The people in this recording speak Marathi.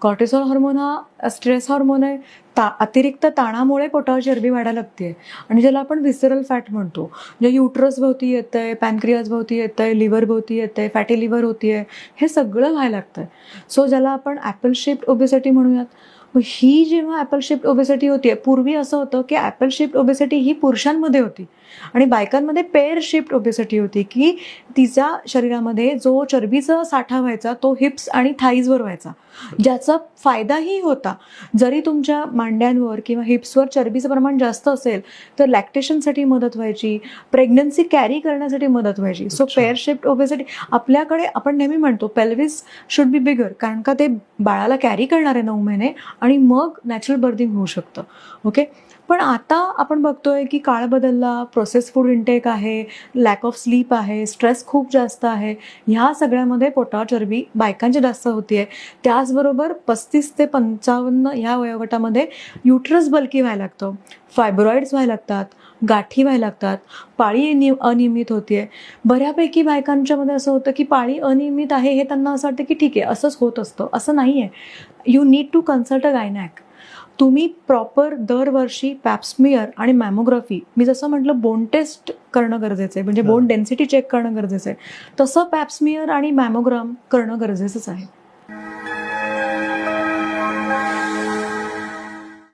कॉर्टिसॉल हार्मोन हा स्ट्रेस हार्मोन आहे. ता अतिरिक्त ताणामुळे पोटावर चरबी वाढायला लागते आणि ज्याला आपण विसरल फॅट म्हणतो म्हणजे युट्रस भोवती येतं आहे पॅनक्रियाज भोवती येतं आहे लिव्हर भोवती येतं आहे फॅटी लिव्हर होती आहे हे सगळं व्हायला लागतं आहे सो ज्याला आपण ॲपल शेप्ड ओबेसिटी म्हणूयात मग ही जेव्हा ॲपल शेप्ड ओबेसिटी होती पूर्वी असं होतं की ॲपल शेप्ड ओबेसिटी ही पुरुषांमध्ये होती. आणि बायकांमध्ये पेअर शिफ्ट ओबेसिटी होती की तिच्या शरीरामध्ये जो चरबीचा साठा व्हायचा तो हिप्स आणि थाईजवर व्हायचा. ज्याचा फायदाही होता. जरी तुमच्या मांड्यांवर किंवा हिप्सवर चरबीचं प्रमाण जास्त असेल तर लॅक्टेशनसाठी मदत व्हायची प्रेग्नन्सी कॅरी करण्यासाठी मदत व्हायची. सो. पेअर शिफ्ट ओबेसिटी आपल्याकडे आपण नेहमी म्हणतो पेल्विस शुड बी बिगर कारण का ते बाळाला कॅरी करणार आहे नऊ महिने आणि मग नॅचरल बर्थिंग होऊ शकतं. ओके पण आता आपण बघतोय की काळ बदलला प्रोसेस फूड इंटेक आहे लॅक ऑफ स्लीप आहे स्ट्रेस खूप जास्त आहे. ह्या सगळ्यामध्ये पोटावर चरबी बायकांची जास्त होतीये. त्याचबरोबर पस्तीस ते पंचावन्न ह्या वयोगटामध्ये युट्रस बल्की व्हायला लागतो. फायब्रॉइड्स व्हायला लागतात गाठी व्हायला लागतात पाळी नि अनियमित होतीये. बऱ्यापैकी बायकांच्यामध्ये असं होतं की पाळी अनियमित आहे हे त्यांना असं वाटतं की ठीक आहे असंच होत असतं. असं नाही आहे you need to consult a gynaec तुम्ही प्रॉपर दरवर्षी पॅप्समियर आणि मॅमोग्राफी मी जसं म्हटलं बोन टेस्ट करणं गरजेचं आहे. म्हणजे बोन डेन्सिटी चेक करणं गरजेचं आहे. तसं पॅप्समियर आणि मॅमोग्राम करणं गरजेचंच आहे.